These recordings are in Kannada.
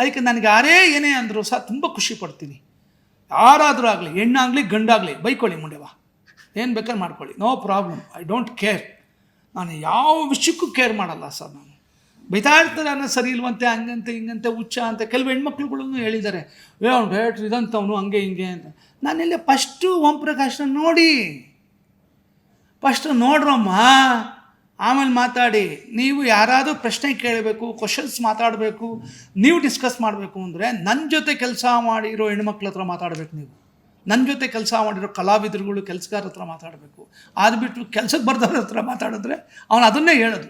ಅದಕ್ಕೆ ನನಗೆ ಯಾರೇ ಏನೇ ಅಂದರೂ ಸಹ ತುಂಬ ಖುಷಿ ಪಡ್ತೀನಿ. ಯಾರಾದರೂ ಆಗಲಿ, ಹೆಣ್ಣಾಗಲಿ, ಗಂಡಾಗಲಿ, ಬೈಕೊಳ್ಳಿ ಮುಂಡೆವ ಏನು ಬೇಕಾದ್ರೆ ಮಾಡ್ಕೊಳ್ಳಿ. No problem I don't care ನಾನು ಯಾವ ವಿಷಯಕ್ಕೂ ಕೇರ್ ಮಾಡಲ್ಲ ಸರ್ ನಾನು. ಬೈತಾ ಇರ್ತಾರೆ ಅನ್ನೋ ಸರಿ ಇಲ್ವಂತೆ, ಹಂಗಂತೆ, ಹಿಂಗಂತೆ, ಹುಚ್ಚ ಅಂತ ಕೆಲವು ಹೆಣ್ಮಕ್ಳುಗಳನ್ನು ಹೇಳಿದ್ದಾರೆ. ಏ, ಅವ್ನು ಡೈರೆಕ್ಟ್ರ್ ಇದಂತವನು ಹಂಗೆ, ಹಿಂಗೆ ಅಂತ. ನಾನೆಲ್ಲ ಫಸ್ಟು ಓಂ ಪ್ರಕಾಶ್ನ ನೋಡಿ. ಫಸ್ಟ್ ನೋಡ್ರಮ್ಮ. ಆಮೇಲೆ ಮಾತಾಡಿ ನೀವು ಯಾರಾದರೂ ಪ್ರಶ್ನೆ ಕೇಳಬೇಕು ಕ್ವಶನ್ಸ್ ಮಾತಾಡಬೇಕು ನೀವು ಡಿಸ್ಕಸ್ ಮಾಡಬೇಕು ಅಂದರೆ ನನ್ನ ಜೊತೆ ಕೆಲಸ ಮಾಡಿರೋ ಹೆಣ್ಮಕ್ಳ ಹತ್ರ ಮಾತಾಡಬೇಕು ನೀವು. ನನ್ನ ಜೊತೆ ಕೆಲಸ ಮಾಡಿರೋ ಕಲಾವಿದರುಗಳು ಕೆಲಸಗಾರ ಹತ್ರ ಮಾತಾಡಬೇಕು. ಅದು ಬಿಟ್ಟು ಕೆಲಸಕ್ಕೆ ಬರ್ದವ್ರ ಹತ್ರ ಮಾತಾಡಿದ್ರೆ ಅವನು ಅದನ್ನೇ ಹೇಳೋದು.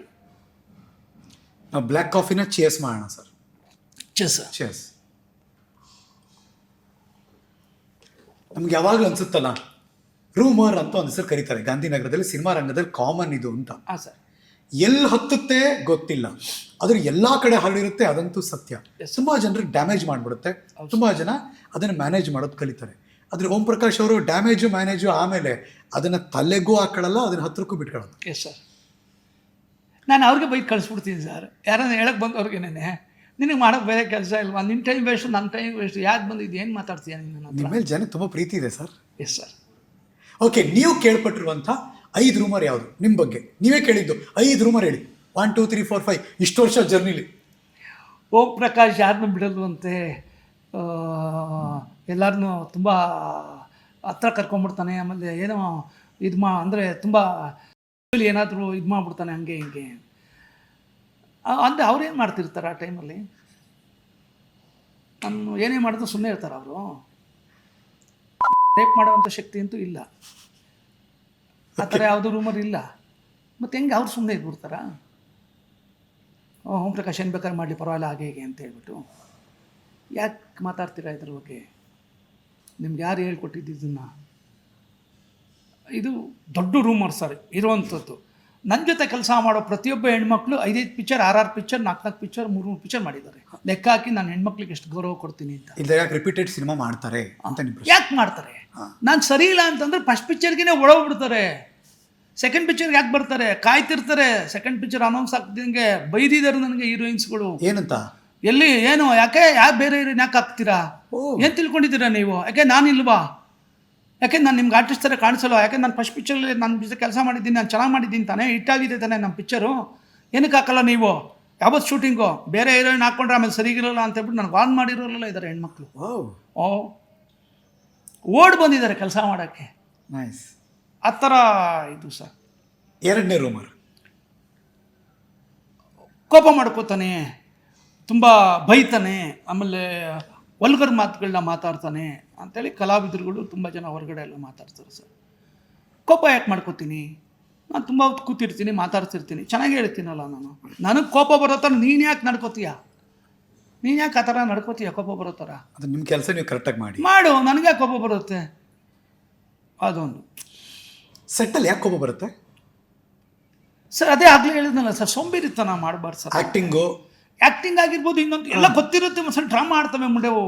ನಾವು ಬ್ಲ್ಯಾಕ್ ಕಾಫಿನ ಚೇಸ್ ಮಾಡೋಣ ಸರ್. ಚೆಸ್ ಚೆಸ್ ನಮ್ಗೆ ಯಾವಾಗಲೂ ಅನ್ಸುತ್ತಲ್ಲ ರೂಮರ್ ಅಂತ ಒಂದು ಹೆಸರು ಕರೀತಾರೆ. ಗಾಂಧಿನಗರದಲ್ಲಿ ಸಿನಿಮಾ ರಂಗದಲ್ಲಿ ಕಾಮನ್ ಇದು ಅಂತ. ಹಾಂ ಸರ್. ಎಲ್ಲಿ ಹತ್ತುತ್ತೆ ಗೊತ್ತಿಲ್ಲ. ಅದ್ರ ಎಲ್ಲ ಕಡೆ ಹರಡಿರುತ್ತೆ ಅದಂತೂ ಸತ್ಯ. ತುಂಬಾ ಜನರಿಗೆ ಡ್ಯಾಮೇಜ್ ಮಾಡ್ಬಿಡುತ್ತೆ. ತುಂಬಾ ಜನ ಅದನ್ನ ಮ್ಯಾನೇಜ್ ಮಾಡೋದು ಕಲಿತಾರೆ. ಆದರೆ ಓಂ ಪ್ರಕಾಶ್ ಅವರು ಡ್ಯಾಮೇಜು ಮ್ಯಾನೇಜು ಆಮೇಲೆ ಅದನ್ನ ತಲೆಗೂ ಹಾಕೊಳ್ಳಲ್ಲ ಅದನ್ನ ಹತ್ರಕ್ಕೂ ಬಿಟ್ಕೊಳ್ಳಲ್ಲ ಎಸ್ ಸರ್ ನಾನು ಅವ್ರಿಗೆ ಬೈಕ್ ಕಳಿಸ್ಬಿಡ್ತೀನಿ ಸರ್ ಯಾರನ್ನ ಹೇಳಕ್ಕೆ ಬಂದವ್ರಿಗೆ ನೆನೆ ನಿನಗೆ ಮಾಡೋಕ್ಕೆ ಬೇರೆ ಕೆಲಸ ಇಲ್ವಾ? ನಿನ್ನ ಟೈಮ್ ವೇಸ್ಟ್ ನನ್ನ ಟೈಮ್ ವೇಸ್ಟ್ ಯಾಕೆ ಬಂದಿದ್ದು ಏನು ಮಾತಾಡ್ತೀಯ ನಿನ್ನ ನಿಮ್ಮ ಮೇಲೆ ಜನ ತುಂಬ ಪ್ರೀತಿ ಇದೆ ಸರ್ ಎಸ್ ಸರ್ ಓಕೆ ನೀವು ಕೇಳ್ಪಟ್ಟಿರುವಂಥ ಐದು ರೂಮರ್ ಯಾವುದು? ನಿಮ್ಮ ಬಗ್ಗೆ. ನೀವೇ ಕೇಳಿದ್ದು. ಐದು ರೂಮರ್ ಹೇಳಿ. One two three four five ಇಷ್ಟು ವರ್ಷ ಜರ್ನಿಲಿ ಓಂ ಪ್ರಕಾಶ್ ಯಾರನ್ನೂ ಬಿಡಲ್ವಂತೆ? ಎಲ್ಲರನ್ನೂ ತುಂಬ ಹತ್ರ ಕರ್ಕೊಂಡ್ಬಿಡ್ತಾನೆ ಆಮೇಲೆ ಏನೋ ಇದು ಮಾ, ಅಂದರೆ ತುಂಬ ಏನಾದರೂ ಇದು ಮಾಡಿಬಿಡ್ತಾನೆ ಹಂಗೆ ಹಿಂಗೆ. ಅಂದರೆ ಅವ್ರೇನು ಮಾಡ್ತಿರ್ತಾರೆ ಆ ಟೈಮಲ್ಲಿ ನಾನು ಏನೇ ಮಾಡಿದ್ರು ಸುಮ್ಮನೆ ಇರ್ತಾರೆ ಅವರು. ರೇಪ್ ಮಾಡುವಂಥ ಶಕ್ತಿ ಅಂತೂ ಇಲ್ಲ. ಆ ಥರ ಯಾವುದೂ ರೂಮರ್ ಇಲ್ಲ. ಮತ್ತು ಹೆಂಗೆ ಅವ್ರು ಸುಮ್ಮನೆ ಇದ್ಬಿಡ್ತಾರ? ಓಂ ಪ್ರಕಾಶ್ ಏನು ಬೇಕಾದ್ರೆ ಮಾಡಲಿ ಪರವಾಗಿಲ್ಲ ಹಾಗೆ ಹೀಗೆ ಅಂತ ಹೇಳ್ಬಿಟ್ಟು. ಯಾಕೆ ಮಾತಾಡ್ತೀರಾ ಇದ್ರ ಬಗ್ಗೆ? ನಿಮ್ಗೆ ಯಾರು ಹೇಳ್ಕೊಟ್ಟಿದ್ದು ಇದನ್ನು? ಇದು ದೊಡ್ಡ ರೂಮರ್ ಸರ್ ಇರುವಂಥದ್ದು ನನ್ನ ಜೊತೆ ಕೆಲಸ ಮಾಡೋ ಪ್ರತಿಯೊಬ್ಬ ಹೆಣ್ಮಕ್ಳು ಐದೈದು ಪಿಕ್ಚರ್ ಆರ್ ಆರು ಪಿಕ್ಚರ್ ನಾಲ್ಕು ನಾಲ್ಕು ಪಿಕ್ಚರ್ ಮೂರು ಮೂರು ಪಿಕ್ಚರ್ ಮಾಡಿದ್ದಾರೆ. ಲೆಕ್ಕ ಹಾಕಿ ನಾನು ಹೆಣ್ಮಕ್ಳಿಗೆ ಎಷ್ಟು ಗೌರವ ಕೊಡ್ತೀನಿ ಅಂತ. ಇಲ್ಲ ರಿಪೀಟೆಡ್ ಸಿನಿಮಾ ಮಾಡ್ತಾರೆ ಅಂತ ಯಾಕೆ ಮಾಡ್ತಾರೆ? ನಾನು ಸರಿ ಇಲ್ಲ ಅಂತಂದ್ರೆ ಫಸ್ಟ್ ಪಿಕ್ಚರ್ಗೆ ಒಳಗ್ಬಿಡ್ತಾರೆ ಸೆಕೆಂಡ್ ಪಿಕ್ಚರ್ಗೆ ಯಾಕೆ ಬರ್ತಾರೆ? ಕಾಯ್ತಿರ್ತಾರೆ. ಸೆಕೆಂಡ್ ಪಿಕ್ಚರ್ ಅನೌನ್ಸ್ ಆಗ್ತಿದ್ದಂಗೆ ಬೈದಿದ್ದಾರೆ ನನಗೆ ಹೀರೋಯಿನ್ಸ್ಗಳು ಏನಂತ? ಎಲ್ಲಿ ಏನು ಯಾಕೆ ಯಾಕೆ ಬೇರೆ ಯಾಕೆ ಹಾಕ್ತೀರಾ? ಏನು ತಿಳ್ಕೊಂಡಿದ್ದೀರಾ ನೀವು? ಯಾಕೆ ನಾನಿಲ್ವಾ ಯಾಕೆ ನಾನು ನಿಮ್ಗೆ ಆರ್ಟಿಸ್ಟ್ ಥರ ಕಾಣಿಸಲ್ಲ ಯಾಕೆ ನಾನು ಫಸ್ಟ್ ಪಿಕ್ಚರಲ್ಲಿ ನಾನು ಬಿಸಿ ಕೆಲಸ ಮಾಡಿದ್ದೀನಿ ನಾನು ಚೆನ್ನಾಗಿ ಮಾಡಿದ್ದೀನಿ ತಾನೇ ಹಿಟ್ಟಾಗಿದೆ ತಾನೇ ನಮ್ಮ ಪಿಕ್ಚರು ಏನಕ್ಕೆ ಹಾಕಲ್ಲ ನೀವು? ಯಾವತ್ತು ಶೂಟಿಂಗು ಬೇರೆ ಹೀರೋಯಿನ್ ಹಾಕ್ಕೊಂಡ್ರೆ ಆಮೇಲೆ ಸರಿಗಿರಲ್ಲ ಅಂತ ಹೇಳ್ಬಿಟ್ಟು ನನಗೆ ಆನ್ ಮಾಡಿರೋಲ್ಲ ಇದ್ದಾರೆ ಹೆಣ್ಮಕ್ಳು. ಓ. ಓಡ್ ಬಂದಿದ್ದಾರೆ ಕೆಲಸ ಮಾಡೋಕ್ಕೆ. ನೈಸ್ ಆ ಥರ ಇದು ಸರ್. ಎರಡನೇ ರೂಮರ್ ಕೋಪ ಮಾಡ್ಕೋತಾನೆ ತುಂಬ ಬೈತಾನೆ ಆಮೇಲೆ ವಲ್ಗರ್ ಮಾತುಗಳನ್ನ ಮಾತಾಡ್ತಾನೆ ಅಂತೇಳಿ ಕಲಾವಿದರುಗಳು ತುಂಬ ಜನ ಹೊರಗಡೆ ಎಲ್ಲ ಮಾತಾಡ್ತಾರೆ ಸರ್. ಕೋಪ ಯಾಕೆ ಮಾಡ್ಕೋತೀನಿ? ನಾನು ತುಂಬ ಹೊತ್ತು ಕೂತಿರ್ತೀನಿ ಮಾತಾಡ್ತಿರ್ತೀನಿ ಚೆನ್ನಾಗಿ ಹೇಳ್ತೀನಲ್ಲ ನಾನು. ನನಗೆ ಕೋಪ ಬರೋ ಥರ ನೀನು ಯಾಕೆ ನಡ್ಕೋತೀಯ? ನೀನು ಯಾಕೆ ಆ ಥರ ನಡ್ಕೋತೀಯ ಕೋಪ ಬರೋ ಥರ ಅದು ನಿಮ್ಮ ಕೆಲಸ ನೀವು ಕರೆಕ್ಟಾಗಿ ಮಾಡಿ. ಮಾಡು ನನಗೆ ಕೋಪ ಬರುತ್ತೆ? ಅದೊಂದು. ಸೆಟ್ಟಲ್ಲಿ ಯಾಕೆ ಕೋಪ ಬರುತ್ತೆ? ಸರ್ ಅದೇ ಆಗಲೇ ಹೇಳಿದ್ನಲ್ಲ ಸರ್ ಸೋಂಬೇರಿತನ ಮಾಡಬಾರ್ದು ಸರ್. ಆಕ್ಟಿಂಗು ಆ್ಯಕ್ಟಿಂಗ್ ಆಗಿರ್ಬೋದು ಇನ್ನೊಂದು ಎಲ್ಲ ಗೊತ್ತಿರುತ್ತೆ ಒಂದು ಸ್ವಲ್ಪ ಡ್ರಾಮಾ ಆಡ್ತವೆ ಮುಂಡೆವು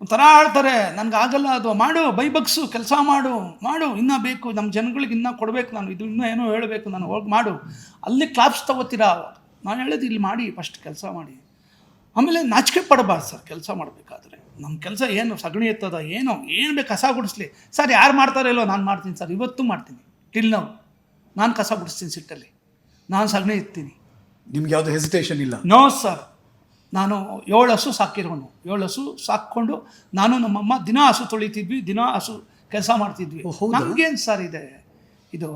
ಒಂಥರ ಆಡ್ತಾರೆ ನನಗೆ ಆಗಲ್ಲ ಅದು ಮಾಡು ಬೈಬಗ್ಸು ಕೆಲಸ ಮಾಡು ಮಾಡು ಇನ್ನೂ ಬೇಕು ನಮ್ಮ ಜನಗಳಿಗೆ ಇನ್ನೂ ಕೊಡಬೇಕು ನಾನು ಇದು ಇನ್ನೂ ಏನೋ ಹೇಳಬೇಕು ನಾನು ಹೋಗಿ ಮಾಡು. ಅಲ್ಲಿ ಕ್ಲಾಪ್ಸ್ ತಗೋತೀರಾ? ನಾನು ಹೇಳೋದು ಇಲ್ಲಿ ಮಾಡಿ ಫಸ್ಟ್ ಕೆಲಸ ಮಾಡಿ. ಆಮೇಲೆ ನಾಚಿಕೆ ಪಡಬಾರ್ದು ಸರ್ ಕೆಲಸ ಮಾಡಬೇಕಾದ್ರೆ. ನಮ್ಮ ಕೆಲಸ ಏನು ಸಗಣಿ ಎತ್ತದ ಏನೋ ಏನು ಬೇಕು ಕಸ ಗುಡಿಸ್ಲಿ. ಸರ್ ಯಾರು ಮಾಡ್ತಾರೋ ಇಲ್ಲೋ ನಾನು ಮಾಡ್ತೀನಿ ಸರ್ ಇವತ್ತು ಮಾಡ್ತೀನಿ. ಟಿಲ್ ನಾವು ನಾನು ಕಸ ಗುಡಿಸ್ತೀನಿ ಸಿಟ್ಟಲ್ಲಿ. ನಾನು ಸಗಣಿ ಎತ್ತೀನಿ. ನಿಮ್ಗೆ ಯಾವುದು ಹೆಸಿಟೇಷನ್ ಇಲ್ಲ. ನೋ ಸರ್ ನಾನು ಏಳು ಹಸು ಸಾಕಿರೋನು. ಏಳು ಹಸು ಸಾಕ್ಕೊಂಡು ನಾನು ನಮ್ಮಮ್ಮ ದಿನ ಹಸು ತೊಳಿತಿದ್ವಿ ದಿನ ಹಸು ಕೆಲಸ ಮಾಡ್ತಿದ್ವಿ? ನಮಗೇನು ಸರ್ ಇದೆ? ಇದು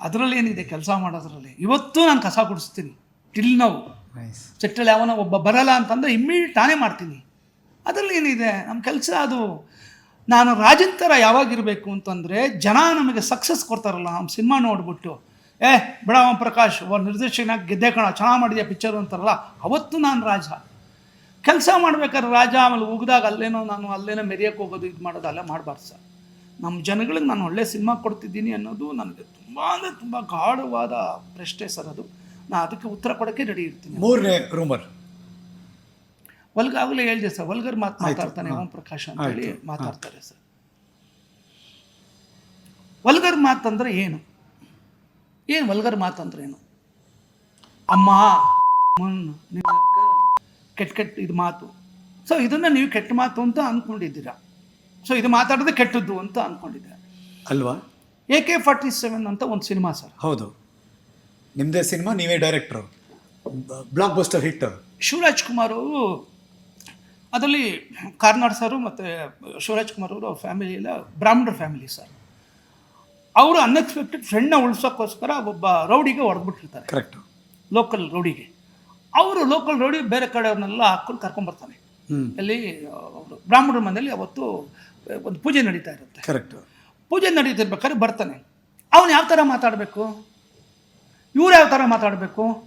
ಅದರಲ್ಲಿ ಏನಿದೆ ಕೆಲಸ ಮಾಡೋದ್ರಲ್ಲಿ? ಇವತ್ತು ನಾನು ಕಸ ಗುಡಿಸ್ತೀನಿ. ಟಿಲ್ ನಾವು ಚಟ್ಟಲ್ಲಿ ಸೆಟ್ಟಲ್ಲಿ ಯಾವನ ಒಬ್ಬ ಬರಲ್ಲ ಅಂತಂದರೆ ಇಮ್ಮಿಡಿಯೇಟ್ ತಾನೇ ಮಾಡ್ತೀನಿ. ಅದರಲ್ಲಿ ಏನಿದೆ? ನಮ್ಮ ಕೆಲಸ ಅದು ನಾನು ರಾಜನ್ ಥರ ಯಾವಾಗಿರಬೇಕು ಅಂತಂದರೆ ಜನ ನಮಗೆ ಸಕ್ಸಸ್ ಕೊಡ್ತಾರಲ್ಲ ನಮ್ಮ ಸಿನಿಮಾ ನೋಡ್ಬಿಟ್ಟು. ಏ ಬಿಡ ಓಂ ಪ್ರಕಾಶ್ ಒಬ್ಬ ನಿರ್ದೇಶಕನ ಗೆದ್ದೆ ಕಣ ಚೆನ್ನಾಗಿ ಮಾಡಿದೆ ಪಿಕ್ಚರ್ ಅಂತಾರಲ್ಲ ಅವತ್ತು ನಾನು ರಾಜ. ಕೆಲಸ ಮಾಡ್ಬೇಕಾದ್ರೆ ರಾಜ ಆಮೇಲೆ ಉಗ್ದಾಗ ಅಲ್ಲೇನೋ ನಾನು ಅಲ್ಲೇನೋ ಮೆರೆಯಕ್ಕೆ ಹೋಗೋದು ಇದು ಮಾಡೋದು ಅಲ್ಲೇ ಮಾಡಬಾರ್ದು ಸರ್. ನಮ್ಮ ಜನಗಳಿಗೆ ನಾನು ಒಳ್ಳೆ ಸಿನಿಮಾ ಕೊಡ್ತಿದ್ದೀನಿ ಅನ್ನೋದು ನನಗೆ ತುಂಬ ಅಂದರೆ ತುಂಬ ಗಾಢವಾದ ಪ್ರಶ್ನೆ ಸರ್ ಅದು. ನಾನು ಅದಕ್ಕೆ ಉತ್ತರ ಕೊಡೋಕ್ಕೆ ರೆಡಿ ಇರ್ತೀನಿ. ಮೂರನೇ ರೂಮರ್ ವಲ್ಗ ಆಗಲೇ ಹೇಳಿದೆ ಸರ್ ವಲ್ಗರ್ ಮಾತು ಮಾತಾಡ್ತಾನೆ ಓಂ ಪ್ರಕಾಶ್ ಅಂತ ಹೇಳಿ ಮಾತಾಡ್ತಾರೆ ಸರ್. ವಲ್ಗರ್ ಮಾತಂದ್ರೆ ಏನು? ಏನು ವಲ್ಗರ್ ಮಾತಂದ್ರೆ ಏನು? ಅಮ್ಮ ಕೆಟ್ಟ ಕೆಟ್ಟ ಇದು ಮಾತು. ಸೊ ಇದನ್ನು ನೀವು ಕೆಟ್ಟ ಮಾತು ಅಂತ ಅಂದ್ಕೊಂಡಿದ್ದೀರಾ ಸೊ ಇದು ಮಾತಾಡೋದು ಕೆಟ್ಟದ್ದು ಅಂತ ಅಂದ್ಕೊಂಡಿದ್ದೀರಾ ಅಲ್ವಾ? ಎ ಕೆ ಫಾರ್ಟಿ ಸೆವೆನ್ ಅಂತ ಒಂದು ಸಿನಿಮಾ ಸರ್. ಹೌದು. ನಿಮ್ಮದೇ ಸಿನಿಮಾ ನೀವೇ director blockbuster hit Shivaraj Kumar ಅವರು ಅದರಲ್ಲಿ ಕಾರ್ನಾಡ್ ಸರು ಮತ್ತು ಶಿವರಾಜ್ ಕುಮಾರ್ ಅವರು ಅವ್ರ ಫ್ಯಾಮಿಲಿ ಎಲ್ಲ ಬ್ರಾಹ್ಮಣರ ಫ್ಯಾಮಿಲಿ ಸರ್. ಅವರು ಅನ್ಎಕ್ಸ್ಪೆಕ್ಟೆಡ್ ಫ್ರೆಂಡ್ನ ಉಳಿಸೋಕ್ಕೋಸ್ಕರ ಒಬ್ಬ ರೌಡಿಗೆ ಹೊಡೆದ್ಬಿಟ್ಟಿರ್ತಾರೆ. Correct local ರೌಡಿಗೆ. ಅವರು ಲೋಕಲ್ ರೌಡಿ ಬೇರೆ ಕಡೆಯವ್ರನ್ನೆಲ್ಲ ಹಾಕ್ಕೊಂಡು ಕರ್ಕೊಂಬರ್ತಾನೆ ಅಲ್ಲಿ ಬ್ರಾಹ್ಮಣರ ಮನೆಯಲ್ಲಿ ಅವತ್ತು ಒಂದು ಪೂಜೆ ನಡೀತಾ ಇರುತ್ತೆ. ಕರೆಕ್ಟ್ ಪೂಜೆ ನಡೀತಿರ್ಬೇಕಾದ್ರೆ ಬರ್ತಾನೆ. ಅವನು ಯಾವ ಥರ ಮಾತಾಡಬೇಕು? ಇವ್ರು ಯಾವ ಥರ ಮಾತಾಡಬೇಕು?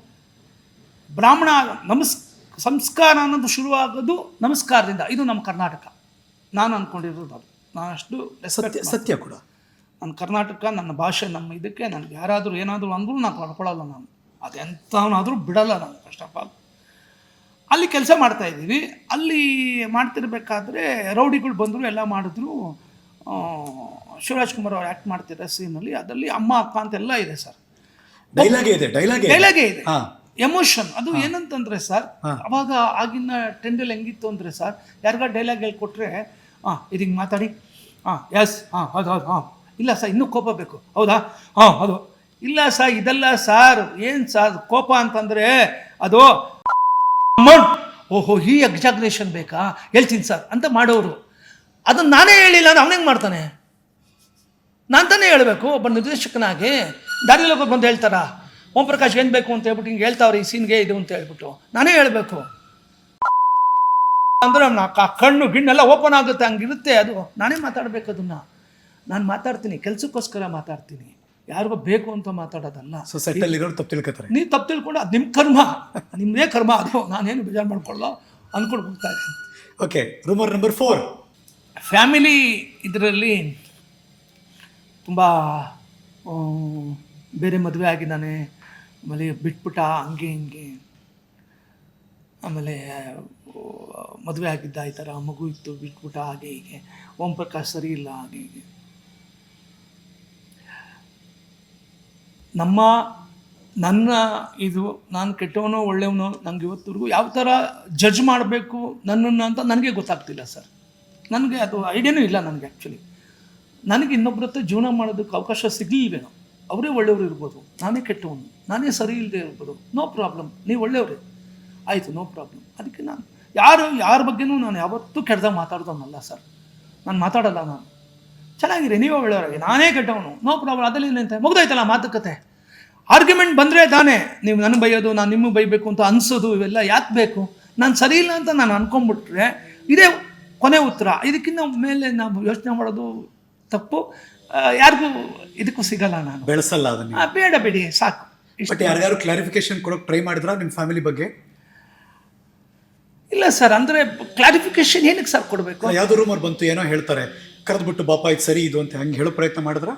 ಬ್ರಾಹ್ಮಣ ನಮಸ್ ಸಂಸ್ಕಾರ ಅನ್ನೋದು ಶುರುವಾಗೋದು ನಮಸ್ಕಾರದಿಂದ. ಇದು ನಮ್ಮ ಕರ್ನಾಟಕ. ನಾನು ಅಂದ್ಕೊಂಡಿರೋದು ಅದು. ನಾನು ಅಷ್ಟು ಸತ್ಯ ಸತ್ಯ ಕೂಡ. ನನ್ನ ಕರ್ನಾಟಕ ನನ್ನ ಭಾಷೆ ನಮ್ಮ ಇದಕ್ಕೆ ನನಗೆ ಯಾರಾದರೂ ಏನಾದರೂ ಅಂದರೂ ನಾನು ಕಳ್ಕೊಳ್ಳಲ್ಲ ನಾನು. ಅದೆಂಥವನಾದರೂ ಬಿಡಲ್ಲ ನಾನು ಫಸ್ಟ್ ಆಫ್ ಆಲ್ ಅಲ್ಲಿ ಕೆಲಸ ಮಾಡ್ತಾ ಇದ್ದೀವಿ. ಅಲ್ಲಿ ಮಾಡ್ತಿರ್ಬೇಕಾದ್ರೆ ರೌಡಿಗಳು ಬಂದರು ಎಲ್ಲ ಮಾಡಿದ್ರು. ಶಿವರಾಜ್ಕುಮಾರ್ ಶಿವರಾಜ್ ಕುಮಾರ್ ಅವ್ರು ಆ್ಯಕ್ಟ್ ಮಾಡ್ತಿರೋ ಸೀನಲ್ಲಿ ಅದರಲ್ಲಿ ಅಮ್ಮ ಅಪ್ಪ ಅಂತೆಲ್ಲ ಇದೆ ಸರ್ ಡೈಲಾಗೇ ಇದೆ ಡೈಲಾಗೇ ಡೈಲಾಗೇ ಇದೆ. ಹಾ. ಎಮೋಷನ್ ಅದು ಏನಂತಂದ್ರೆ ಸರ್ ಅವಾಗ ಆಗಿನ ಟ್ರೆಂಡಲ್ಲಿ ಹೆಂಗಿತ್ತು ಅಂದರೆ ಸರ್ ಯಾರಿಗ ಡೈಲಾಗ್ ಹೇಳ್ಕೊಟ್ರೆ ಹಾಂ ಇದು ಹಿಂಗೆ ಮಾತಾಡಿ. ಹಾಂ ಎಸ್ ಹಾಂ ಹೌದು ಹೌದು ಹಾಂ. ಇಲ್ಲ ಸರ್, ಇನ್ನೂ ಕೋಪ ಬೇಕು. ಹೌದಾ? ಹಾಂ, ಅದು. ಇಲ್ಲ ಸರ್, ಇದೆಲ್ಲ ಸಾರ್, ಏನು ಸಾರ್, ಕೋಪ ಅಂತಂದರೆ ಅದು ಓಹೋ, ಈ ಎಕ್ಸಾಗ್ರೇಷನ್ ಬೇಕಾ? ಹೇಳ್ತೀನಿ ಸರ್, ಅಂತ ಮಾಡೋರು. ಅದನ್ನು ನಾನೇ ಹೇಳಿಲ್ಲ ಅಂದ್ರೆ ಅವನೇಗೆ ಮಾಡ್ತಾನೆ? ನಾನು ತಾನೇ ಹೇಳಬೇಕು, ಒಬ್ಬ ನಿರ್ದೇಶಕನಾಗಿ. ಹೋಗೋರು ಬಂದು ಹೇಳ್ತಾರ? ಓಂ ಪ್ರಕಾಶ್ ಏನು ಬೇಕು ಅಂತ ಹೇಳ್ಬಿಟ್ಟು ಹಿಂಗೆ ಹೇಳ್ತಾವ್ರೆ, ಈ ಸೀನ್ಗೆ ಇದು ಅಂತ ಹೇಳ್ಬಿಟ್ಟು. ನಾನೇ ಹೇಳಬೇಕು. ಅಂದ್ರೆ ನಾ ಕಣ್ಣು, ಗಿಣ್ಣೆಲ್ಲ ಓಪನ್ ಆಗುತ್ತೆ, ಹಂಗಿರುತ್ತೆ ಅದು. ನಾನೇ ಮಾತಾಡಬೇಕು ಅದನ್ನು. ನಾನು ಮಾತಾಡ್ತೀನಿ ಕೆಲಸಕ್ಕೋಸ್ಕರ ಮಾತಾಡ್ತೀನಿ. ಯಾರಿಗೋ ಬೇಕು ಅಂತ ಮಾತಾಡೋದಲ್ಲ. ಸೊಸೈಟಲ್ಲಿ ಇರೋರು ತಪ್ಪು ತಿಳ್ಕೊತಾರೆ. ನೀವು ತಪ್ಪು ತಿಳ್ಕೊಂಡು ಅದು ನಿಮ್ಮ ಕರ್ಮ. ನಿಮ್ಮದೇ ಕರ್ಮ ಅದು ನಾನೇನು ಬೇಜಾರು ಮಾಡ್ಕೊಳ್ಳೋ ಅಂದ್ಕೊಂಡು ಹೋಗ್ತಾ ಇದ್ದೀನಿ. Okay rumour number four family ಇದರಲ್ಲಿ ತುಂಬ ಬೇರೆ ಮದುವೆ ಆಗಿದ್ದಾನೆ ಆಮೇಲೆ ಬಿಟ್ಬಿಟ್ಟ ಹಂಗೆ ಹಿಂಗೆ. ಆಮೇಲೆ ಮದುವೆ ಆಗಿದ್ದ ಈ ಥರ ಮಗು ಇತ್ತು ಬಿಟ್ಬಿಟ್ಟ ಹಾಗೆ ಹೀಗೆ. ಓಂ ಪ್ರಕಾಶ್ ಸರಿ ಇಲ್ಲ ಹಾಗೆ ಹೀಗೆ. ನಮ್ಮ, ನನ್ನ ಇದು, ನಾನು ಕೆಟ್ಟವನೋ ಒಳ್ಳೆಯವನೋ ನನಗೆ ಇವತ್ತಿಗೂ ಯಾವ ಥರ ಜಡ್ಜ್ ಮಾಡಬೇಕು ನನ್ನನ್ನು ಅಂತ ನನಗೆ ಗೊತ್ತಾಗ್ತಿಲ್ಲ ಸರ್. ನನಗೆ ಅದು ಐಡಿಯಾನೂ ಇಲ್ಲ ನನಗೆ ಆ್ಯಕ್ಚುಲಿ ನನಗೆ ಇನ್ನೊಬ್ಬರ ಹತ್ರ ಜೀವನ ಮಾಡೋದಕ್ಕೆ ಅವಕಾಶ ಸಿಗಲಿಲ್ವೇನೋ. ಅವರೇ ಒಳ್ಳೆಯವರು ಇರ್ಬೋದು. ನಾನೇ ಕೆಟ್ಟವನು. ನಾನೇ ಸರಿ ಇಲ್ಲದೆ ಇರ್ಬೋದು. ನೋ ಪ್ರಾಬ್ಲಮ್ ನೀವು ಒಳ್ಳೆಯವರೇ. ಆಯಿತು ನೋ ಪ್ರಾಬ್ಲಮ್ ಅದಕ್ಕೆ ನಾನು ಯಾರು, ಯಾರ ಬಗ್ಗೆನೂ ನಾನು ಯಾವತ್ತೂ ಕೆಟ್ಟದಾಗ ಮಾತಾಡ್ದವನಲ್ಲ ಸರ್. ನಾನು ಮಾತಾಡಲ್ಲ ನಾನು. ಚೆನ್ನಾಗಿರಿ ನೀವೇ ಒಳ್ಳೆಯವರಾಗಿ. ನಾನೇ ಕೆಟ್ಟವನು. ನೋ ಪ್ರಾಬ್ಲಮ್ ಅದರಲ್ಲಿ ಏನಂತೆ ಮುಗ್ದಾಯ್ತಲ್ಲ ಮಾತುಕತೆ? ಆರ್ಗ್ಯುಮೆಂಟ್ ಬಂದರೆ ತಾನೇ ನೀವು ನನಗೆ ಬೈಯೋದು ನಾನು ನಿಮಗೆ ಬೈಬೇಕು ಅಂತ ಅನಿಸೋದು ಇವೆಲ್ಲ ಯಾಕೆ ಬೇಕು? ನಾನು ಸರಿ ಇಲ್ಲ ಅಂತ ನಾನು ಅನ್ಕೊಂಡ್ಬಿಟ್ರೆ ಇದೇ ಕೊನೆ ಉತ್ತರ. ಇದಕ್ಕಿಂತ ಮೇಲೆ ನಾವು ಯೋಚನೆ ಮಾಡೋದು ತಪ್ಪು. ಯಾರಿಗೂ ಇದಕ್ಕೂ ಸಿಗಲ್ಲ ನಾನು. ಬೆಳೆಸಲ್ಲ ಅದನ್ನು. ಬೇಡ ಬಿಡಿ ಸಾಕು. ಇಷ್ಟು ಬಟ್ ಯಾರ್ಯಾರು ಕ್ಲಾರಿಫಿಕೇಶನ್ ಕೊಡೋಕೆ ಟ್ರೈ ಮಾಡಿದ್ರ ನಿಮ್ಮ ಫ್ಯಾಮಿಲಿ ಬಗ್ಗೆ? ಇಲ್ಲ ಸರ್ ಅಂದರೆ ಕ್ಲಾರಿಫಿಕೇಶನ್ ಏನಕ್ಕೆ ಸರ್ ಕೊಡಬೇಕು? ಯಾವುದೋ ರೂಮರ್ ಬಂತು ಏನೋ ಹೇಳ್ತಾರೆ. ಕರೆದ್ಬಿಟ್ಟು ಬಾಪ ಇದು ಸರಿ ಇದು ಅಂತ ಹಂಗೆ ಹೇಳೋ ಪ್ರಯತ್ನ ಮಾಡಿದ್ರ?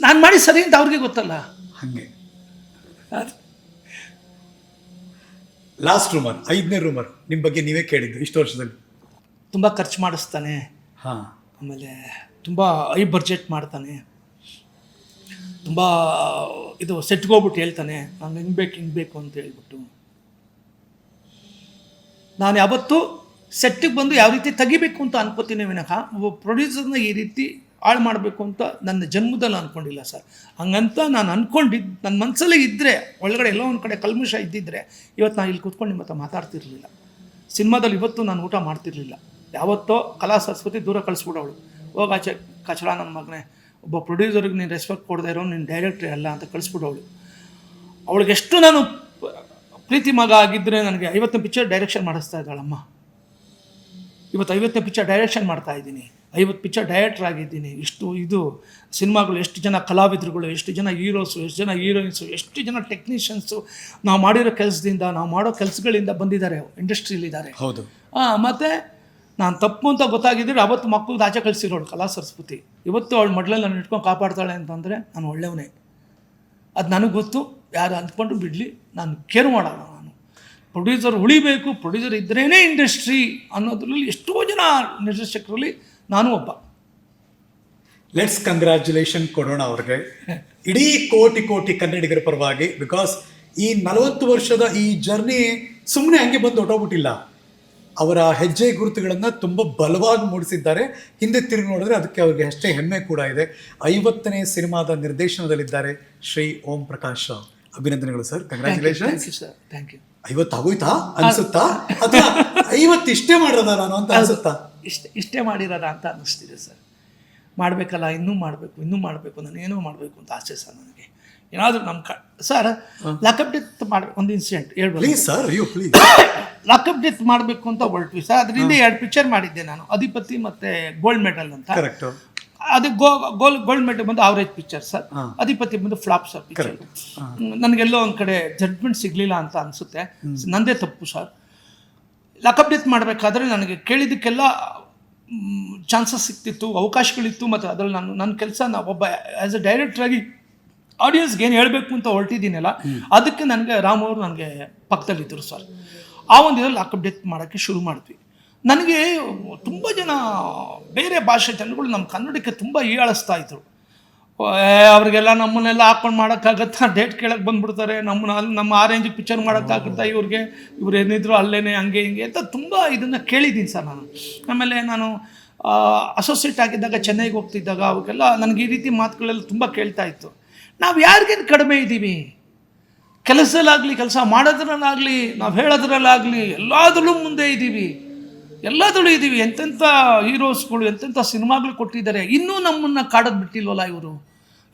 ನಾನು ಮಾಡಿ ಸರಿ ಅಂತ ಅವ್ರಿಗೆ ಗೊತ್ತಲ್ಲ. ಹಂಗೆ. ಲಾಸ್ಟ್ ರೂಮರ್ ಐದನೇ ರೂಮರ್ ನಿಮ್ಮ ಬಗ್ಗೆ ನೀವೇ ಕೇಳಿದ್ದು ಇಷ್ಟು ವರ್ಷದಲ್ಲಿ. ತುಂಬ ಖರ್ಚು ಮಾಡಿಸ್ತಾನೆ. ಹಾಂ. ಆಮೇಲೆ ತುಂಬ ಐ ಬಜೆಟ್ ಮಾಡ್ತಾನೆ. ತುಂಬ ಇದು ಸೆಟ್ಗೋಗ್ಬಿಟ್ಟು ಹೇಳ್ತಾನೆ ನಾನು ಹಿಂಗೆ ಬೇಕು ಹಿಂಗೆ ಬೇಕು ಅಂತ ಹೇಳ್ಬಿಟ್ಟು. ನಾನು ಯಾವತ್ತೂ ಸೆಟ್ಟಿಗೆ ಬಂದು ಯಾವ ರೀತಿ ತೆಗಿಬೇಕು ಅಂತ ಅನ್ಕೋತೀನಿ ವಿನಃ, ಒಬ್ಬ ಪ್ರೊಡ್ಯೂಸರ್ನ ಈ ರೀತಿ ಹಾಳು ಮಾಡಬೇಕು ಅಂತ ನನ್ನ ಜನ್ಮದಲ್ಲಿ ಅಂದ್ಕೊಂಡಿಲ್ಲ ಸರ್. ಹಂಗಂತ ನಾನು ಅಂದ್ಕೊಂಡಿದ್ದು ನನ್ನ ಮನಸ್ಸಲ್ಲೇ ಇದ್ದರೆ ಒಳಗಡೆ ಎಲ್ಲೋ ಒಂದು ಕಡೆ ಕಲ್ಮಶ ಇದ್ದಿದ್ದರೆ ಇವತ್ತು ನಾನು ಇಲ್ಲಿ ಕೂತ್ಕೊಂಡು ನಿಮ್ಮ ಹತ್ರ ಮಾತಾಡ್ತಿರ್ಲಿಲ್ಲ. ಸಿನಿಮಾದಲ್ಲಿ ಇವತ್ತು ನಾನು ಊಟ ಮಾಡ್ತಿರ್ಲಿಲ್ಲ. ಯಾವತ್ತೋ ಕಲಾ ಸರಸ್ವತಿ ದೂರ ಕಳಿಸ್ಬಿಡೋಳು. ಹೋಗಾಚೆ ಕಚಡ ನನ್ನ ಮಗನೇ, ಒಬ್ಬ ಪ್ರೊಡ್ಯೂಸರ್ಗೆ ನೀನು ರೆಸ್ಪೆಕ್ಟ್ ಕೊಡದೇ ಇರೋ, ನೀನು ಡೈರೆಕ್ಟ್ರಿ ಅಲ್ಲ ಅಂತ ಕಳಿಸ್ಬಿಡೋಳು. ಅವಳಿಗೆಷ್ಟು ನಾನು ಪ್ರೀತಿ ಮಗ ಆಗಿದ್ದರೆ ನನಗೆ ಐವತ್ತು ಪಿಕ್ಚರ್ ಡೈರೆಕ್ಷನ್ ಮಾಡಿಸ್ತಾ ಇದ್ದಾಳಮ್ಮ. ಇವತ್ತು ಐವತ್ತನೇ ಪಿಕ್ಚರ್ ಡೈರೆಕ್ಷನ್ ಮಾಡ್ತಾ ಇದ್ದೀನಿ. ಐವತ್ತು ಪಿಕ್ಚರ್ ಡೈರೆಕ್ಟರ್ ಆಗಿದ್ದೀನಿ. ಇಷ್ಟು ಇದು ಸಿನಿಮಾಗಳು ಎಷ್ಟು ಜನ ಕಲಾವಿದರುಗಳು ಎಷ್ಟು ಜನ ಹೀರೋಸು ಎಷ್ಟು ಜನ ಹೀರೋಯಿನ್ಸು ಎಷ್ಟು ಜನ ಟೆಕ್ನಿಷಿಯನ್ಸು ನಾವು ಮಾಡಿರೋ ಕೆಲಸದಿಂದ ನಾವು ಮಾಡೋ ಕೆಲಸಗಳಿಂದ ಬಂದಿದ್ದಾರೆ ಇಂಡಸ್ಟ್ರಿಯಲ್ಲಿದ್ದಾರೆ. ಹೌದು. ಹಾಂ ಮತ್ತು ನಾನು ತಪ್ಪು ಅಂತ ಗೊತ್ತಾಗಿದ್ದರೆ ಅವತ್ತು ಮಕ್ಕಳು ಆಚೆ ಕಳಿಸಿರೋಳು ಕಲಾ ಸರಸ್ವತಿ ಇವತ್ತು ಅವಳು ಮಡ್ಲಲ್ಲಿ ನಾನು ಇಟ್ಕೊಂಡು ಕಾಪಾಡ್ತಾಳೆ ಅಂತಂದರೆ ನಾನು ಒಳ್ಳೆಯವನೇ. ಅದು ನನಗೆ ಗೊತ್ತು ಯಾರು ಅಂದ್ಕೊಂಡು ಬಿಡಲಿ ನಾನು ಕೇರ್ ನಾನು ಪ್ರೊಡ್ಯೂಸರ್ ಉಳಿಬೇಕು ಪ್ರೊಡ್ಯೂಸರ್ ಇದ್ರೇ ಇಂಡಸ್ಟ್ರಿ ಅನ್ನೋದ್ರಲ್ಲಿ ಎಷ್ಟೋ ಜನ ನಿರ್ದೇಶಕರಲ್ಲಿ ನಾನು ಒಬ್ಬ. ಲೆಟ್ಸ್ ಕಂಗ್ರ್ಯಾಚುಲೇಷನ್ ಕೊಡೋಣ ಅವ್ರಿಗೆ. ಇಡೀ ಕೋಟಿ ಕೋಟಿ ಕನ್ನಡಿಗರ ಪರವಾಗಿ ಬಿಕಾಸ್ ಈ ನಲವತ್ತು ವರ್ಷದ ಈ ಜರ್ನಿ ಸುಮ್ಮನೆ ಹಂಗೆ ಬಂದು ಹೊಟ್ಟೋಗ್ಬಿಟ್ಟಿಲ್ಲ ಅವರ ಹೆಜ್ಜೆ ಗುರುತುಗಳನ್ನು ತುಂಬ ಬಲವಾಗಿ ಮೂಡಿಸಿದ್ದಾರೆ. ಹಿಂದೆ ತಿರುಗಿ ನೋಡಿದ್ರೆ ಅದಕ್ಕೆ ಅವ್ರಿಗೆ ಅಷ್ಟೇ ಹೆಮ್ಮೆ ಕೂಡ ಇದೆ. ಐವತ್ತನೇ ಸಿನಿಮಾದ ನಿರ್ದೇಶನದಲ್ಲಿದ್ದಾರೆ ಶ್ರೀ ಓಂ ಪ್ರಕಾಶ್ ಅಭಿನಂದನೆಗಳು sir. Congratulation thank you sir thank you ಐವತ್ತು ಆಗೋಯ್ತಾ ಅನ್ಸುತ್ತಾ? ಅಥವಾ ಐವತ್ತು ಇಷ್ಟೇ ಮಾಡಿರೋದ ನಾನು ಅಂತ ಅನ್ಸುತ್ತಾ? ಇಷ್ಟ ಇಷ್ಟೇ ಮಾಡಿರೋದ ಅಂತ ಅನ್ನಿಸ್ತಿದೆ ಸರ್. ಮಾಡಬೇಕಲ್ಲ ಇನ್ನೂ ಮಾಡಬೇಕು ಇನ್ನೂ ಮಾಡಬೇಕು ನಾನು ಏನೋ ಮಾಡಬೇಕು ಅಂತ ಆಸೆ ಸರ್ ನನಗೆ. ಏನಾದರೂ ನಮ್ಮ ಕ ಸರ್ ಲಾಕಪ್ ಡೆತ್ ಮಾಡಬೇಕು ಒಂದು ಇನ್ಸಿಡೆಂಟ್ ಹೇಳ್ಬೋದು. ಪ್ಲೀಸ್ ಸರ್ ಅಯ್ಯೋ ಪ್ಲೀಸ್ ಲಾಕಪ್ ಡೆತ್ ಮಾಡಬೇಕು ಅಂತ ಹೊರಟ್ವಿ ಸರ್. ಅದರಿಂದ ಎರಡು ಪಿಕ್ಚರ್ ಮಾಡಿದ್ದೆ ನಾನು. ಅಧಿಪತಿ ಮತ್ತು ಗೋಲ್ಡ್ ಮೆಡಲ್ ಅಂತ. ಕರೆಕ್ಟ್ ಅದು ಗೋ ಗೋಲ್ ಗೋಲ್ಡ್ ಮೆಡಲ್ ಬಂದು ಆವರೇಜ್ ಪಿಕ್ಚರ್ ಸರ್ ಅಧಿಪತಿ ಬಂದು ಫ್ಲಾಪ್ ಸರ್ ಪಿಕ್ಚರ್ ನನಗೆಲ್ಲೋ ಒಂದು ಕಡೆ ಜಡ್ಜ್ಮೆಂಟ್ ಸಿಗಲಿಲ್ಲ ಅಂತ ಅನಿಸುತ್ತೆ. ನಂದೇ ತಪ್ಪು ಸರ್ ಲಕಪ್ ಡೆತ್ ಮಾಡಬೇಕಾದ್ರೆ ನನಗೆ ಕೇಳಿದ್ದಕ್ಕೆಲ್ಲ ಚಾನ್ಸಸ್ ಸಿಕ್ತಿತ್ತು ಅವಕಾಶಗಳಿತ್ತು ಮತ್ತು ಅದರಲ್ಲಿ ನಾನು ನನ್ನ ಕೆಲಸ ನಾನು ಒಬ್ಬ ಆ್ಯಸ್ ಎ ಡೈರೆಕ್ಟ್ರಾಗಿ ಆಡಿಯನ್ಸ್ಗೆ ಏನು ಹೇಳಬೇಕು ಅಂತ ಹೊರಟಿದ್ದೀನಲ್ಲ ಅದಕ್ಕೆ ನನಗೆ ರಾಮ್ ಅವರು ನನಗೆ ಪಕ್ಕದಲ್ಲಿದ್ದರು ಸರ್ ಆ ಒಂದು ಇದರಲ್ಲಿ ಲಾಕಪ್ ಡೆತ್ ಮಾಡೋಕ್ಕೆ ಶುರು ಮಾಡಿದ್ವಿ. ನನಗೆ ತುಂಬ ಜನ ಬೇರೆ ಭಾಷೆ ಜನಗಳು ನಮ್ಮ ಕನ್ನಡಕ್ಕೆ ತುಂಬ ಹೀಯಾಳಿಸ್ತಾ ಇದ್ರು. ಅವ್ರಿಗೆಲ್ಲ ನಮ್ಮನ್ನೆಲ್ಲ ಹಾಕೊಂಡು ಮಾಡೋಕ್ಕಾಗತ್ತಾ? ಡೇಟ್ ಕೇಳಕ್ಕೆ ಬಂದ್ಬಿಡ್ತಾರೆ. ನಮ್ಮನ್ನ ಅಲ್ಲಿ ನಮ್ಮ ಆ ರೇಂಜಿಗೆ ಪಿಕ್ಚರ್ ಮಾಡೋಕ್ಕಾಗುತ್ತಾ ಇವ್ರಿಗೆ? ಇವ್ರು ಏನಿದ್ರು ಅಲ್ಲೇ ಹಂಗೆ, ಹಿಂಗೆ ಅಂತ ತುಂಬ ಇದನ್ನು ಕೇಳಿದ್ದೀನಿ ಸರ್ ನಾನು. ಆಮೇಲೆ ನಾನು ಅಸೋಸಿಯೇಟ್ ಆಗಿದ್ದಾಗ, ಚೆನ್ನೈಗೆ ಹೋಗ್ತಿದ್ದಾಗ ಅವಕ್ಕೆಲ್ಲ ನನಗೆ ಈ ರೀತಿ ಮಾತುಗಳೆಲ್ಲ ತುಂಬ ಕೇಳ್ತಾ ಇತ್ತು. ನಾವು ಯಾರಿಗೇನು ಕಡಿಮೆ ಇದ್ದೀವಿ? ಕೆಲಸದಲ್ಲಾಗಲಿ, ಕೆಲಸ ಮಾಡೋದ್ರಲ್ಲಾಗಲಿ, ನಾವು ಹೇಳೋದ್ರಲ್ಲಾಗಲಿ, ಎಲ್ಲದರಲ್ಲೂ ಮುಂದೆ ಇದ್ದೀವಿ. ಎಲ್ಲದರಲ್ಲೂ ಇದ್ದೀವಿ ಎಂತೆಂಥ ಹೀರೋಸ್ಗಳು ಎಂತೆಂಥ ಸಿನಿಮಾಗಳು ಕೊಟ್ಟಿದ್ದಾರೆ. ಇನ್ನೂ ನಮ್ಮನ್ನು ಕಾಡೋದು ಬಿಟ್ಟಿಲ್ವಲ್ಲ ಇವರು?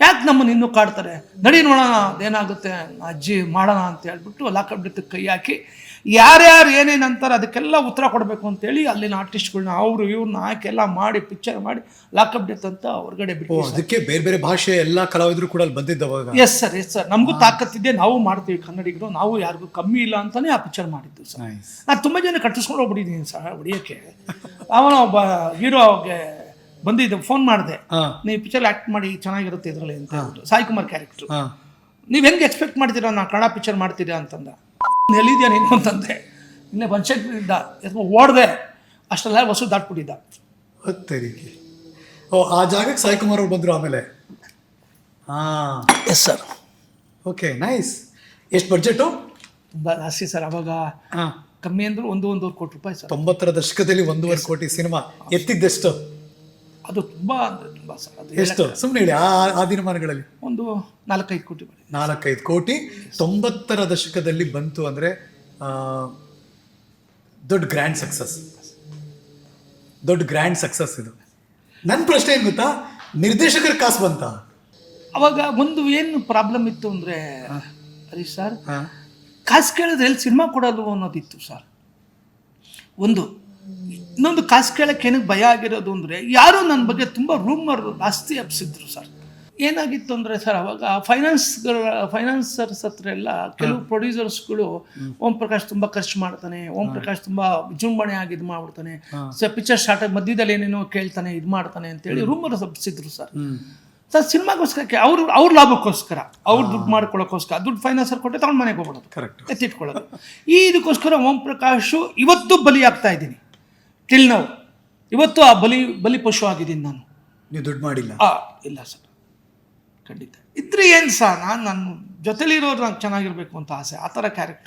ಯಾಕೆ ನಮ್ಮನ್ನು ಇನ್ನೂ ಕಾಡ್ತಾರೆ? ನಡಿ ನೋಡೋಣ ಅದೇನಾಗುತ್ತೆ? ಅಜ್ಜಿ ಮಾಡೋಣ ಅಂತ ಹೇಳ್ಬಿಟ್ಟು ಲಾಕಪ್ ಕೈ ಹಾಕಿ ಯಾರ್ಯಾರು ಏನೇನು ಅಂತಾರೆ ಅದಕ್ಕೆಲ್ಲ ಉತ್ತರ ಕೊಡಬೇಕು ಅಂತೇಳಿ ಅಲ್ಲಿನ ಆರ್ಟಿಸ್ಟ್ಗಳನ್ನ ಅವರು ಇವ್ರನ್ನ ಹಾಕೆಲ್ಲ ಮಾಡಿ ಪಿಕ್ಚರ್ ಮಾಡಿ ಲಾಕಪ್ ಡೆತ್ ಅಂತ ಹೊರಗಡೆ ಬಿಟ್ಟು ಅದಕ್ಕೆ ಬೇರೆ ಬೇರೆ ಭಾಷೆ ಎಲ್ಲ ಕಲಾವಿದರು ಕೂಡ ಅಲ್ಲಿ ಬಂದಿದ್ದವಾಗ? ಎಸ್ ಸರ್ ಎಸ್ ಸರ್ ನಮಗೂ ತಾಕತ್ತಿದೆ ನಾವು ಮಾಡ್ತೀವಿ ಕನ್ನಡಿಗರು ನಾವು ಯಾರಿಗೂ ಕಮ್ಮಿ ಇಲ್ಲ ಅಂತಲೇ ಆ ಪಿಕ್ಚರ್ ಮಾಡಿದ್ದು ಸರ್ ನಾನು ತುಂಬ ಜನ ಕಟ್ಟಿಸ್ಕೊಂಡು ಹೋಗ್ಬಿಟ್ಟಿದ್ದೀನಿ ಸರ್ ಹೊಡಿಯೋಕ್ಕೆ. ಅವನ ಒಬ್ಬ ಹೀರೋಗೆ ಬಂದಿದ್ದೆ ಫೋನ್ ಮಾಡಿದೆ. ನೀವು ಪಿಕ್ಚರ್ ಆ್ಯಕ್ಟ್ ಮಾಡಿ ಚೆನ್ನಾಗಿರುತ್ತೆ ಇದರಲ್ಲಿ ಅಂತ ಸಾಯಿಕುಮಾರ್ ಸಾಯಿ ಕುಮಾರ್ ಕ್ಯಾರೆಕ್ಟ್ರು ನೀವು ಹೆಂಗೆ ಎಕ್ಸ್ಪೆಕ್ಟ್ ಮಾಡ್ತೀರಾ? ನಾನು ಕನ್ನಡ ಪಿಕ್ಚರ್ ಮಾಡ್ತೀರಾ? ಅಂತಂದ. ಎಲ್ಲಿದ್ಯಾ ನೀನು ಅಂತಂದೆ. ಇನ್ನೇ ಬನ್ಶೆಟ್ಟಿದ್ದ ಎತ್ಕೊ ಓಡ್ದೆ. ಅಷ್ಟೆಲ್ಲ ವಸು ದಾಟ್ಬಿಟ್ಟಿದ್ದ. ಹತ್ತರಿಗೆ ಓ ಆ ಜಾಗಕ್ಕೆ ಸಾಯಿ ಕುಮಾರ್ ಅವ್ರು ಬಂದರು ಆಮೇಲೆ? ಹಾಂ. ಎಸ್ ಸರ್ ಓಕೆ ನೈಸ್ ಎಷ್ಟು ಬಡ್ಜೆಟು ತುಂಬ ಜಾಸ್ತಿ ಸರ್ ಅವಾಗ ಹಾಂ. ಕಮ್ಮಿ ಅಂದರೂ ಒಂದು ಒಂದೂವರೆ ಕೋಟಿ ರೂಪಾಯಿ ಸರ್ ತೊಂಬತ್ತರ ದಶಕದಲ್ಲಿ ಒಂದೂವರೆ ಕೋಟಿ ಸಿನಿಮಾ. ಎತ್ತಿದ್ದೆಷ್ಟು? ಅದು ತುಂಬ ಅಂದರೆ ತುಂಬ ಸರ್ ಅದು ಎಷ್ಟು? ಸುಮ್ಮನೆ ಹೇಳಿ ಆ ಆ ದಿನಮಾನಗಳಲ್ಲಿ? ಒಂದು ನಾಲ್ಕೈದು ಕೋಟಿ ಬರೀ ನಾಲ್ಕೈದು ಕೋಟಿ. ತೊಂಬತ್ತರ ದಶಕದಲ್ಲಿ ಬಂತು ಅಂದರೆ ದೊಡ್ಡ ಗ್ರ್ಯಾಂಡ್ ಸಕ್ಸಸ್. ದೊಡ್ಡ ಗ್ರ್ಯಾಂಡ್ ಸಕ್ಸಸ್ ಇದು. ನನ್ನ ಪ್ರಶ್ನೆ ಏನು ಗೊತ್ತಾ? ನಿರ್ದೇಶಕರ ಕಾಸು ಬಂತ? ಅವಾಗ ಒಂದು ಏನು ಪ್ರಾಬ್ಲಮ್ ಇತ್ತು ಅಂದರೆ ಹರೀಶ್ ಸರ್ ಕಾಸು ಕೇಳಿದ್ರೆ ಎಲ್ಲಿ ಸಿನಿಮಾ ಕೊಡೋದು ಅನ್ನೋದಿತ್ತು ಸರ್. ಒಂದು ಇನ್ನೊಂದು ಕಾಸು ಕೇಳೋಕ್ಕೆ ಏನಕ್ಕೆ ಭಯ ಆಗಿರೋದು ಅಂದರೆ ಯಾರೋ ನನ್ನ ಬಗ್ಗೆ ತುಂಬ ರೂಮರ್ ಜಾಸ್ತಿ ಹಬ್ಸಿದ್ರು ಸರ್. ಏನಾಗಿತ್ತು ಅಂದರೆ ಸರ್ ಅವಾಗ ಫೈನಾನ್ಸ್ಗಳ ಫೈನಾನ್ಸರ್ಸ್ ಹತ್ರ ಎಲ್ಲ ಕೆಲವು ಪ್ರೊಡ್ಯೂಸರ್ಸ್ಗಳು ಓಂ ಪ್ರಕಾಶ್ ತುಂಬ ಖರ್ಚು ಮಾಡ್ತಾನೆ ಓಂ ಪ್ರಕಾಶ್ ತುಂಬ ವಿಜೃಂಭಣೆ ಆಗಿ ಇದು ಮಾಡ್ಬಿಡ್ತಾನೆ. ಸರ್ ಪಿಕ್ಚರ್ ಸ್ಟಾರ್ಟ್ ಆಗಿ ಮಧ್ಯದಲ್ಲಿ ಏನೇನೋ ಕೇಳ್ತಾನೆ ಇದು ಮಾಡ್ತಾನೆ ಅಂತೇಳಿ ರೂಮರ್ ಹಬ್ಸಿದ್ರು ಸರ್. ಸರ್ ಸಿನಿಮಾಗೋಸ್ಕರಕ್ಕೆ ಅವ್ರು ಅವ್ರ ಲಾಭಕ್ಕೋಸ್ಕರ ಅವ್ರು ದುಡ್ಡು ಮಾಡ್ಕೊಳ್ಳೋಕ್ಕೋಸ್ಕರ ದುಡ್ಡು ಫೈನಾನ್ಸರ್ ಕೊಟ್ಟೆ ತಗೊಂಡು ಮನೆಗೆ ಹೋಗ್ಬಿಡೋದು. ಕರೆಕ್ಟ್ ಎತ್ತಿಟ್ಕೊಳ್ಳೋದು. ಈ ಇದಕ್ಕೋಸ್ಕರ ಓಂ ಪ್ರಕಾಶು ಇವತ್ತು ಬಲಿ ಆಗ್ತಾ ಇದ್ದೀನಿ. ಟಿಲ್ ನೌ ಇವತ್ತು ಆ ಬಲಿ ಬಲಿ ಪಶು ಆಗಿದ್ದೀನಿ ನಾನು. ನೀವು ದುಡ್ಡು ಮಾಡಿಲ್ಲ? ಆ ಇಲ್ಲ ಸರ್. ಖಂಡಿತ. ಇದ್ರೆ ಏನು ಸಹ ನಾನು ನನ್ನ ಜೊತೆಲಿರೋರು ನಂಗೆ ಚೆನ್ನಾಗಿರ್ಬೇಕು ಅಂತ ಆಸೆ. ಆ ಥರ ಕ್ಯಾರೆಕ್ಟರ್